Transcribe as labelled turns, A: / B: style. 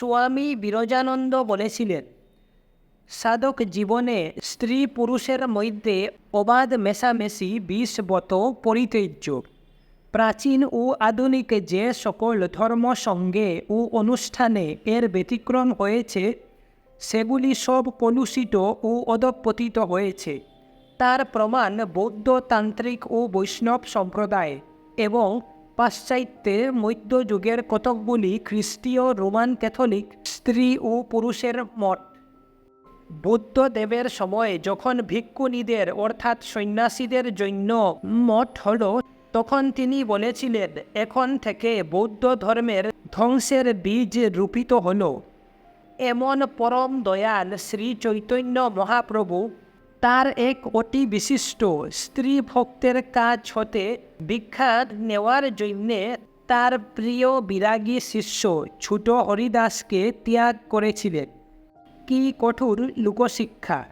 A: স্বামী বিরজানন্দ বলেছিলেন, সাধক জীবনে স্ত্রী পুরুষের মধ্যে অবাধ মেশামেশি বিষবত পরিত্যাজ্য প্রাচীন ও আধুনিক যে সকল ধর্ম সঙ্গে ও অনুষ্ঠানে এর ব্যতিক্রম হয়েছে, সেগুলি সব কলুষিত ও অধপতিত হয়েছে। তার প্রমাণ বৌদ্ধ তান্ত্রিক ও বৈষ্ণব সম্প্রদায় এবং পাশ্চাত্যের মধ্যযুগের কতকগুলি খ্রিস্টীয় রোমান ক্যাথলিক স্ত্রী ও পুরুষের মঠ। বুদ্ধদেবের সময়ে যখন ভিক্ষুণীদের অর্থাৎ সন্ন্যাসীদের জন্য মঠ হল, তখন তিনি বলেছিলেন, এখন থেকে বৌদ্ধ ধর্মের ধ্বংসের বীজ রূপিত হল। এমন পরম দয়াল শ্রী চৈতন্য মহাপ্রভু তার এক অতি বিশিষ্ট স্ত্রী ভক্তের কাজ হতে বিখ্যাত নেওয়ার জন্যে তার প্রিয় বিরাগী শিষ্য ছোট হরিদাসকে ত্যাগ করেছিলেন। কি কঠোর লোকশিক্ষা।